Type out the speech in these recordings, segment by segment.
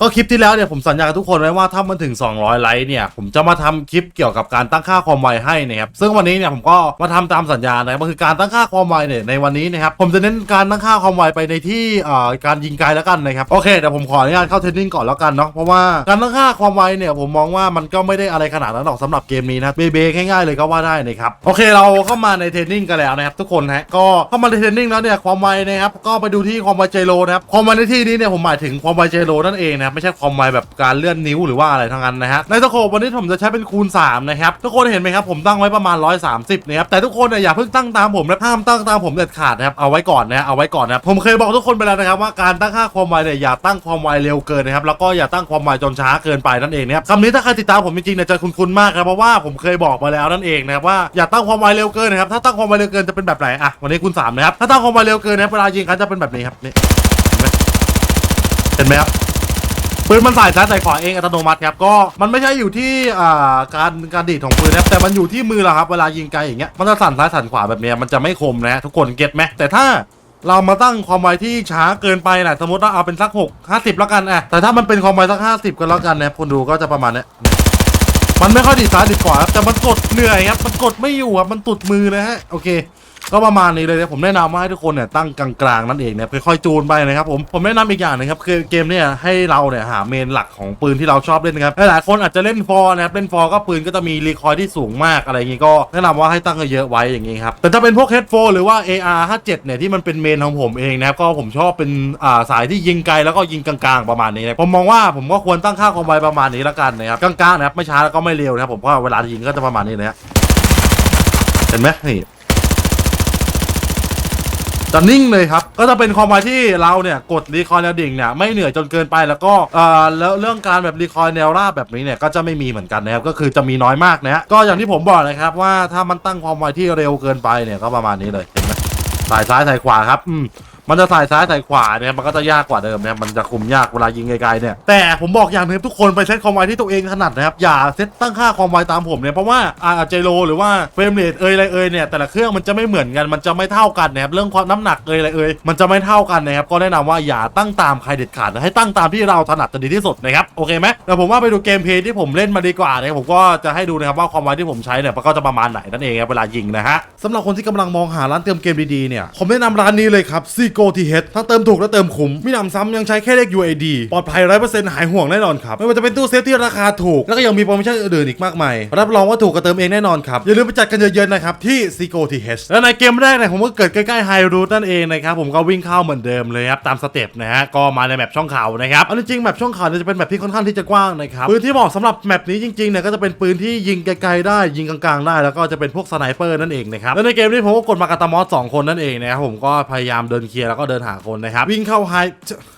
ก็คลิปที่แล้วเนี่ยผมสัญญากับทุกคนไว้ว่าถ้ามันถึง 200 ไลค์เนี่ยผมจะมาทำคลิปเกี่ยวกับการตั้งค่าความไวให้นะครับซึ่งวันนี้เนี่ยผมก็มาทำตามสัญญานะครับก็คือการตั้งค่าความไวเนี่ยในวันนี้นะครับผมจะเน้นการตั้งค่าความไวไปในที่อ่าการยิงไกลแล้วกันนะครับโอเคเดี๋ยวผมขออนุญาตเข้าเทรนนิ่งก่อนแล้วกันเนาะเพราะว่าการตั้งค่าความไวเนี่ยผมมองว่ามันก็ไม่ได้อะไรขนาดนั้นหรอกสำหรับเกมนี้นะเบเบง่ายๆเลยก็ว่าได้นะครับโอเคเราเข้ามาในเทรนนิ่งกันแล้วนะครับทุกคนฮะก็เข้ามาในเทรนนิ่งแล้วเนี่ยความไวนะครับก็ไปดูที่ความไวเจโรนะครับความไวในที่นี้เนี่ยผมหมายถึงความไวเจโรนั่นเองนะครับไม่ใช่ความไวแบบการเลื่อนนิ้วหรือว่าอะไรทั้งนั้นนะฮะในสโคปวันนี้ผมจะใช้เป็นคูณ3นะครับทุกคนเห็นไหมครับผมตั้งไว้ประมาณ 130นะครับแต่ทุกคนอย่าเพิ่งตั้งตามผมนะห้ามตั้งตามผมเด็ดขาดนะครับเอาไว้ก่อนนะเอาไว้ก่อนนะผมเคยบอกทุกคนไปแล้วนะครับว่าการตั้งค่าความไวเนี่ยอย่าตั้งความไวเร็วเกินนะครับแล้วก็อย่าตั้งความไวจนช้าเกินไปนั่นเองนะครับคำนี้ถ้าใครติดตามผมจริงๆเนี่ยจะคุ้นๆมากครับเพราะว่าผมเคยบอกมาแล้วนั่นเองนะครับว่าอย่าตั้งความไวเร็วเกินนะครับถ้าตั้งความไวเร็วเกินจะเป็นแบบไหนอะวันนี้คูณสามนะครับถ้าตั้งความไวเร็วเกินนะเวลายิงกันจะเป็นแบบนี้ครับนี่เห็นไหมครับ ปืนมันสายซ้ายสายขวาเองอัตโนมัติครับก็มันไม่ใช่อยู่ที่อ่าการการดีดของปืนนะครับแต่มันอยู่ที่มือเราครับเวลายิงไกลอย่างเงี้ยมันจะสั่นซ้ายสั่นขวาแบบเนี้ยมันจะไม่คมนะทุกคนเก็ตไหมแต่ถ้าเรามาตั้งความไวที่ช้าเกินไปนะสมมติว่าเอาเป็นสักหกห้าสิบแล้วกันอะแต่ถ้ามันเป็นความไวสักห้าสิบก็แล้วกันนะคนดูก็จะประมาณเนี้ยมันไม่ค่อยดีดซ้ายดีดขวาครับแต่มันกดเหนื่อยครับมันกดไม่อยู่ครับมันตุดมือนะฮะโอเค ก็ประมาณนี้เลยนะผมแนะนำว่าให้ทุกคนเนี่ยตั้งกลางๆนั่นเองเนี่ยค่อยๆจูนไปนะครับผมผมแนะนำอีกอย่างหนึงครับคือเกมเนี่ยให้เราเนี่ยหาเมนหลักของปืนที่เราชอบเล่นนะครับหลายๆคนอาจจะเล่นฟอร์นะครับเล่นฟอร์ก็ปืนก็จะมีรีคอยล์ที่สูงมากอะไรอย่างงี้ก็แนะนำว่าให้ตั้งเยอะไว้อย่างงี้ครับแต่ถ้าเป็นพวก h ฮดโฟหรือว่า AR 57เนี่ยที่มันเป็นเมนของผมเองนะครับก็ผมชอบเป็นอ่าสายที่ยิงไกลแล้วก็ยิงกลางๆประมาณนี้นะผมมองว่าผมก็ควรตั้งค่าความไวประมาณนี้แล้วกันนะครับกลางๆนะครับไม่ช้าแล้วก็ไม่เร็วนะครับผมว่าเวลายิงก็จะประมาณนี้นะฮะเห็นไหมนี่ จะนิ่งเลยครับ ก็จะเป็นความหมายที่เราเนี่ยกดรีคอยแนวดิ่งเนี่ยไม่เหนื่อยจนเกินไปแล้วก็เอ่อแล้วเรื่องการแบบรีคอยแนวราบแบบนี้เนี่ยก็จะไม่มีเหมือนกันนะครับก็คือจะมีน้อยมากนะฮะก็อย่างที่ผมบอกนะครับว่าถ้ามันตั้งความไวที่เร็วเกินไปเนี่ยก็ประมาณนี้เลยเห็นไหมสายซ้ายสายขวาครับอืม มันจะสายซ้ายสายขวาเนี่ยมันก็จะยากกว่าเดิมนะครับมันจะคุมยากเวลายิงไกลๆเนี่ยแต่ผมบอกอย่างหนึงทุกคนไปเซตความไวที่ตัวเองถนัดนะครับอย่าเซตตั้งค่าความไวตามผมเนี่ยเพราะว่าอาเจโรหรือว่าเฟรมเรทเอยอะไรเอยเนี่ยแต่ละเครื่องมันจะไม่เหมือนกันมันจะไม่เท่ากันนะครับเรื่องความน้ำหนักเอยอะไรเอยมันจะไม่เท่ากันนะครับก็แนะนำว่าอย่าตั้งตามใครเด็ดขาดนะให้ตั้งตามที่เราถนัดจะดีที่สุดนะครับโอเคไหมเดี๋ยวผมว่าไปดูเกมเพลย์ที่ผมเล่นมาดีกว่านะครับผมก็จะให้ดูนะครับว่าความไวที่ผมใช้เนี่ยมันก็จะประมาณไหนนั่นเองครับเวลายิงนะฮะสำหรับคนที่กำลังมองหาร้านเติมเกมดีๆเนี่ยผมแนะนำร้านนี้เลยครับ c g o t h ทั้งเติมถูกและเติมคุ้มมีหนำซ้ำยังใช้แค่เลข UID ปลอดภัย100%หายห่วงแน่นอนครับ ไม่ว่าจะเป็นตู้เซฟที่ราคาถูก แล้วก็ยังมีโปรโมชั่นอื่นๆอีกมากมาย รับรองว่าถูกกับเติมเองแน่นอนครับ อย่าลืมไปจัดกันเยอะๆนะครับที่ c g o t h และในเกมแรกเนี่ยผมก็เกิดใกล้ๆไฮรูทนั่นเองนะครับผมก็วิ่งเข้าเหมือนเดิมเลยครับตามสเต็ปนะฮะก็มาในแมปช่องเขานะครับเอาจริงแมปช่องเขาเนี่ยจะเป็นแมปที่ค่อนข้างที่จะกว้างนะครับปืนที่เหมาะสำหรับแมปนี้จริงๆเนี่ยก็จะเป็นปืนที่ยิงไกลๆได้ยิงกลางๆได้ แล้วก็จะเป็นพวกสไนเปอร์นั่นเองนะครับแล้วในเกมนี้ผมก็กดมากาตามอสสองคนนั่นเองนะครับผมก็พยายามเดินเคลียร์แล้วก็เดินหาคนนะครับ วิ่งเข้าไฮ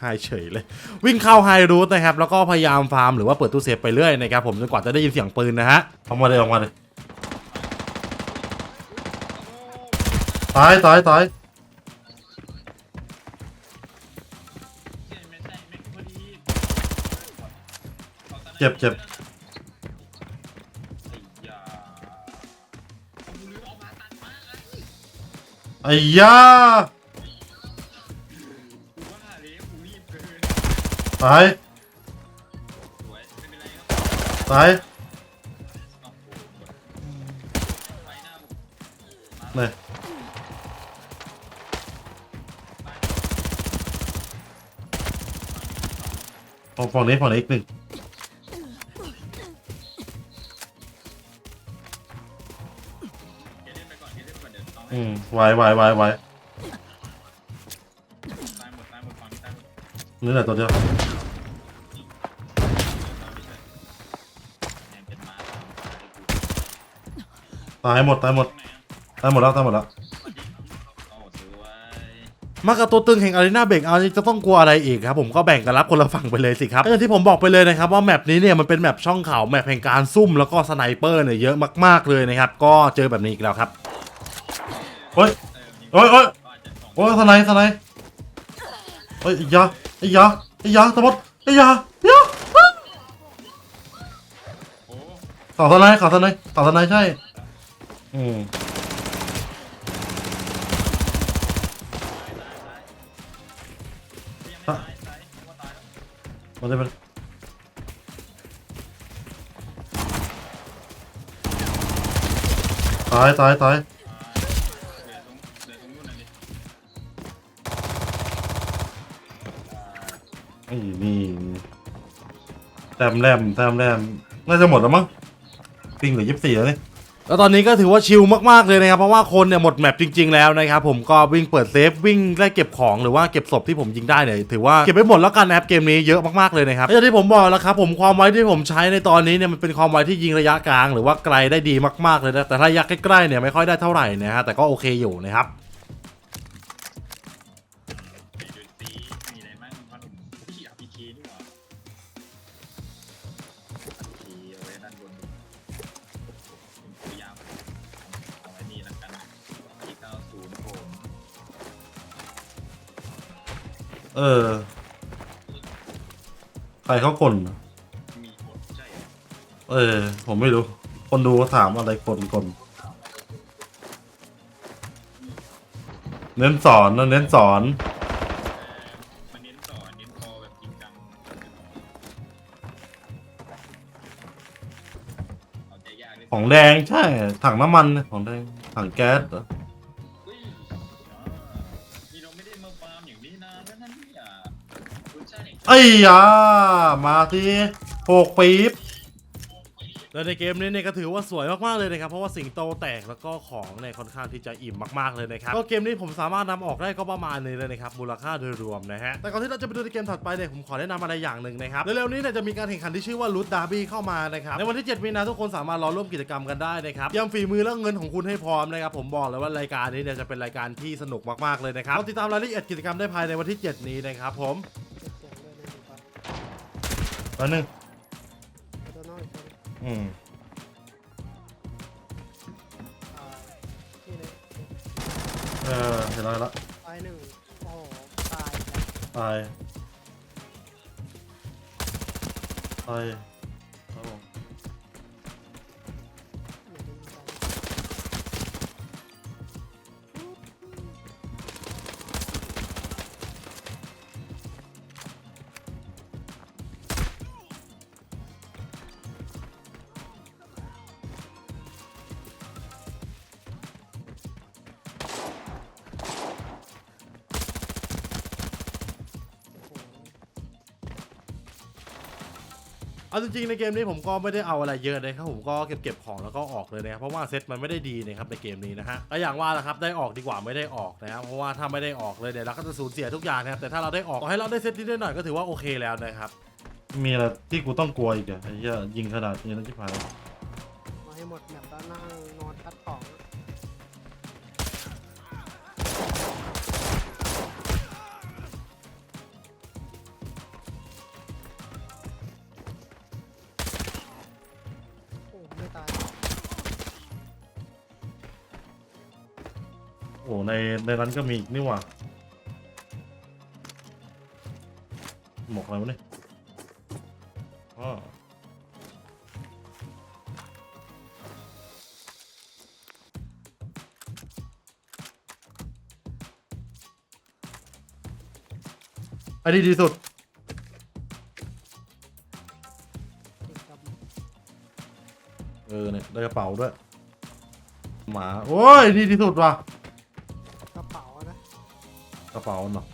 ไฮเฉยเลย วิ่งเข้าไฮรูทนะครับ แล้วก็พยายามฟาร์มหรือว่าเปิดตู้เซฟไปเรื่อยนะครับผมจนกว่าจะได้ยินเสียงปืนนะฮะออกมาเลยออกมาเลยตายตายตายเจ็บเจ็บไอ้ยา ตายตายเลยฝั่งฝั่งนี้ฝั่งนี้อีกหนึ่งอืมไวไวไวไวนี่แหละตัวเดียว ตายหมดตายหมดตายหมดแล้วตายหมดแล้วมากับตัวตึงแห่งอารีนาเบรกเอาจะต้องกลัวอะไรอีกครับผมก็แบ่งกันรับคนละฝั่งไปเลยสิครับก็อย่างที่ผมบอกไปเลยนะครับว่าแมปนี้เนี่ยมันเป็นแมปช่องเขาแมปแห่งการซุ่มแล้วก็สไนเปอร์เนี่ยเยอะมากๆเลยนะครับก็เจอแบบนี้อีกแล้วครับเฮ้ยเฮ้ยเฮ้ยโอ้ยสไนสไนเฮ้ยไอ้ยาไอ้ยาไอ้ยาสมมติไอ้ยาไอ้ยาเข่าสไนเข่าสไนเข่าสไนใช่ อืมมันจะเป็นตายตายตายไอ้นี่แต้มแรมแต้มแรมน่าจะหมดแล้วมั้งปิงเหลือยี่สิบสี่แล้วนี่ แล้วตอนนี้ก็ถือว่าชิลมากๆเลยนะครับเพราะว่าคนเนี่ยหมดแมปจริง ๆแล้วนะครับผมก็วิ่งเปิดเซฟวิ่งไล่เก็บของหรือว่าเก็บศพที่ผมยิงได้เนี่ยถือว่าเก็บไปหมดแล้วกันนะครับเกมนี้เยอะมากๆเลยนะครับอย่างที่ผมบอกแล้วครับผมความไวที่ผมใช้ในตอนนี้เนี่ยมันเป็นความไวที่ยิงระยะกลาง หรือว่าไกลได้ดีมากๆเลยนะแต่ระยะใกล้ๆเนี่ยไม่ค่อยได้เท่าไหร่นะฮะแต่ก็โอเคอยู่นะครับ เออ ใครเขากลมีกดใช่เอเออ ผมไม่รู้ คนดูเขาถามอะไรกลกลเน้นสอนนะเน้นสอนเออมันเน้นสอนเน้นพอแบบจริงจังเอาใจยากเลยของแดงใช่ ถังน้ำมัน ของแดง ถังแก๊สเหรอ ไอ้ยามาทีโหกปี๊บแล้วในเกมนี้เนี่ยก็ถือว่าสวยมากๆเลยนะครับเพราะว่าสิงโตแตกแล้วก็ของเนี่ยค่อนข้างที่จะอิ่มมากๆเลยนะครับก็เกมนี้ผมสามารถนำออกได้ก็ประมาณนี้เลยนะครับมูลค่าโดยรวมนะฮะแต่ก่อนที่เราจะไปดูในเกมถัดไปเนี่ยผมขอแนะนำอะไรอย่างหนึ่งนะครับเร็วๆนี้เนี่ยจะมีการแข่งขันที่ชื่อว่าลูดดาร์บี้เข้ามานะครับในวันที่ 7 มีนาทุกคนสามารถรอร่วมกิจกรรมกันได้นะครับเตรียมฝีมือและเงินของคุณให้พร้อมนะครับผมบอกเลยว่ารายการนี้เนี่ยจะเป็นรายการที่สนุกมากๆเลยนะครับติดตามรายละเอียดกิจกรรมได้ภายในวันที่ 7 นี้นะครับผม แล้วนึงตัวนอกอีกคนอืมอ่านี่เลยเออเห็นแล้วเห็นแล้วตายหนึ่งโอ้โหตายแล้วตายตาย เอาจริงๆในเกมนี้ผมก็ไม่ได้เอาอะไรเยอะนะครับผมก็เก็บเก็บของแล้วก็ออกเลยนะครับเพราะว่าเซตมันไม่ได้ดีนะครับในเกมนี้นะฮะก็อย่างว่าแหละครับได้ออกดีกว่าไม่ได้ออกนะครับเพราะว่าถ้าไม่ได้ออกเลยเนี่ยเราก็จะสูญเสียทุกอย่างนะครับแต่ถ้าเราได้ออกขอให้เราได้เซตนิดๆหน่อยๆก็ถือว่าโอเคแล้วนะครับมีอะไรที่กูต้องกลัวอีกอะไอ้เหี้ยยิงขนาดนี้แล้วที่ผ่านมาให้หมดแบบแล้วนั่งนอ ในในนั้นก็มีอีกนี่หว่าหมกอะไรวะเนี่ยอ๋ออันนี้ดีสุด เออเนี่ยได้กระเป๋าด้วย หมา โอ้ยนี่ที่สุดว่ะ กระเป๋าเนาะ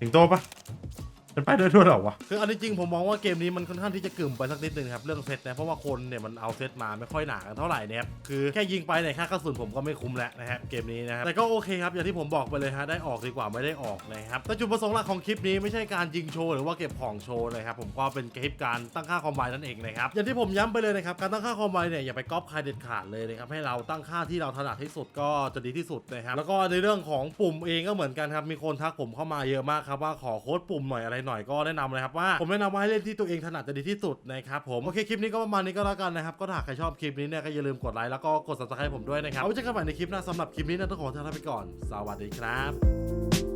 สิงโตปะ เป็นไปด้วยทั่วเหรอวะ คืออันจริงผมมองว่าเกมนี้มันค่อนข้างที่จะกึ่มไปสักนิดนึงครับเรื่องเซตนะเพราะว่าคนเนี่ยมันเอาเซตมาไม่ค่อยหนากันเท่าไหร่นะครับคือแค่ยิงไปเนี่ยค่ากระสุนผมก็ไม่คุ้มแล้วนะครับเกมนี้นะครับแต่ก็โอเคครับอย่างที่ผมบอกไปเลยฮะได้ออกดีกว่าไม่ได้ออกนะครับแต่จุดประสงค์หลักของคลิปนี้ไม่ใช่การยิงโชว์หรือว่าเก็บของโชว์นะครับผมก็เป็นคลิปการตั้งค่าคอมไบนั่นเองนะครับอย่างที่ผมย้ำไปเลยนะครับการตั้งค่าคอมไบเนี่ยอย่าไปก๊อปใครเด็ดขาดเลยนะครับให้เราตั้งค่าที่เราถนัดที่สุดก็จะดีที่สุดนะครับแล้วก็ในเรื่องของปุ่มเองก็เหมือนกันครับมีคนทักผมเข้ามาเยอะมากครับว่าขอโค้ดปุ่มหน่อยอะไรหน่อยก็แนะนำเลยครับว่าผมแนะนำว่าให้เล่นที่ตัวเองถนัดจะดีที่สุดนะครับผมโอเคคลิปนี้ก็ประมาณนี้ก็แล้วกันนะครับก็ถ้าหากใครชอบคลิปนี้เนี่ยก็อย่าลืมกดไลค์แล้วก็กด subscribe ผมด้วยนะครับเอาไว้เจอกันใหม่ในคลิปหน้าสำหรับคลิปนี้นะต้องขอลาไปก่อน สวัสดีครับ